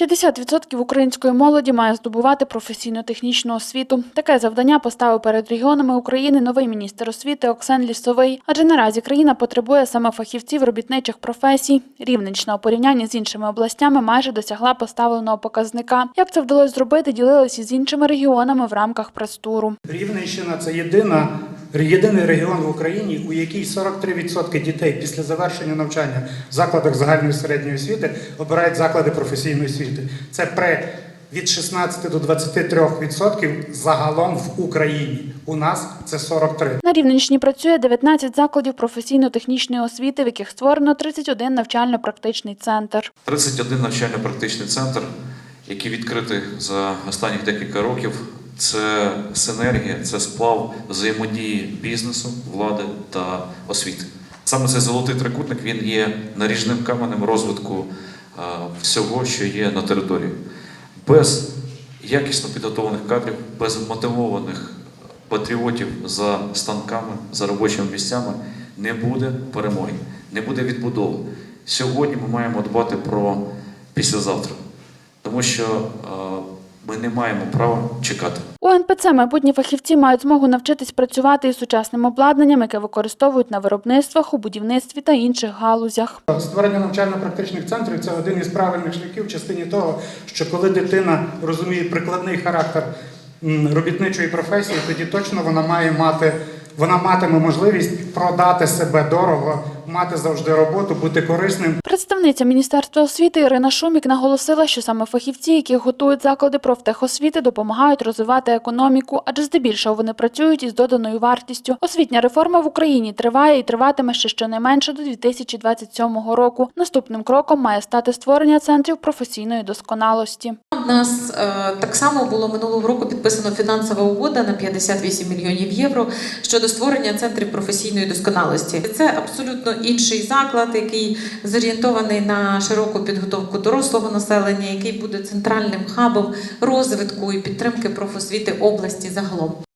50% української молоді має здобувати професійно-технічну освіту. Таке завдання поставив перед регіонами України новий міністр освіти Оксен Лісовий. Адже наразі країна потребує саме фахівців робітничих професій. Рівненщина у порівнянні з іншими областями майже досягла поставленого показника. Як це вдалося зробити, ділилися з іншими регіонами в рамках прес-туру. Рівненщина це єдина, єдиний регіон в Україні, у якій 43% дітей після завершення навчання в закладах загальної середньої освіти обирають заклади професійної освіти. Це при від 16 до 23% загалом в Україні. У нас це 43. На Рівненщині працює 19 закладів професійно-технічної освіти, в яких створено 31 навчально-практичний центр. 31 навчально-практичний центр, який відкритий за останні декілька років. Це синергія, це сплав взаємодії бізнесу, влади та освіти. Саме цей золотий трикутник він є наріжним каменем розвитку е, всього, що є на території. Без якісно підготовлених кадрів, без мотивованих патріотів за станками, за робочими місцями не буде перемоги, не буде відбудови. Сьогодні ми маємо дбати про післязавтра, тому що е, ми не маємо права чекати. У НПЦ майбутні фахівці мають змогу навчитись працювати із сучасним обладнанням, яке використовують на виробництвах, у будівництві та інших галузях. Створення навчально-практичних центрів це один із правильних шляхів в частині того, що коли дитина розуміє прикладний характер робітничої професії, тоді точно вона має мати, вона матиме можливість продати себе дорого, мати завжди роботу, бути корисним. Представниця Міністерства освіти Ірина Шумік наголосила, що саме фахівці, які готують заклади профтехосвіти, допомагають розвивати економіку, адже здебільшого вони працюють із доданою вартістю. Освітня реформа в Україні триває і триватиме ще щонайменше до 2027 року. Наступним кроком має стати створення центрів професійної досконалості. У нас е, так само було минулого року підписано фінансова угода на 58 мільйонів євро щодо створення центрів професійної досконалості. Це абсолютно інший заклад, який зорієнтований на широку підготовку дорослого населення, який буде центральним хабом розвитку і підтримки профосвіти області загалом.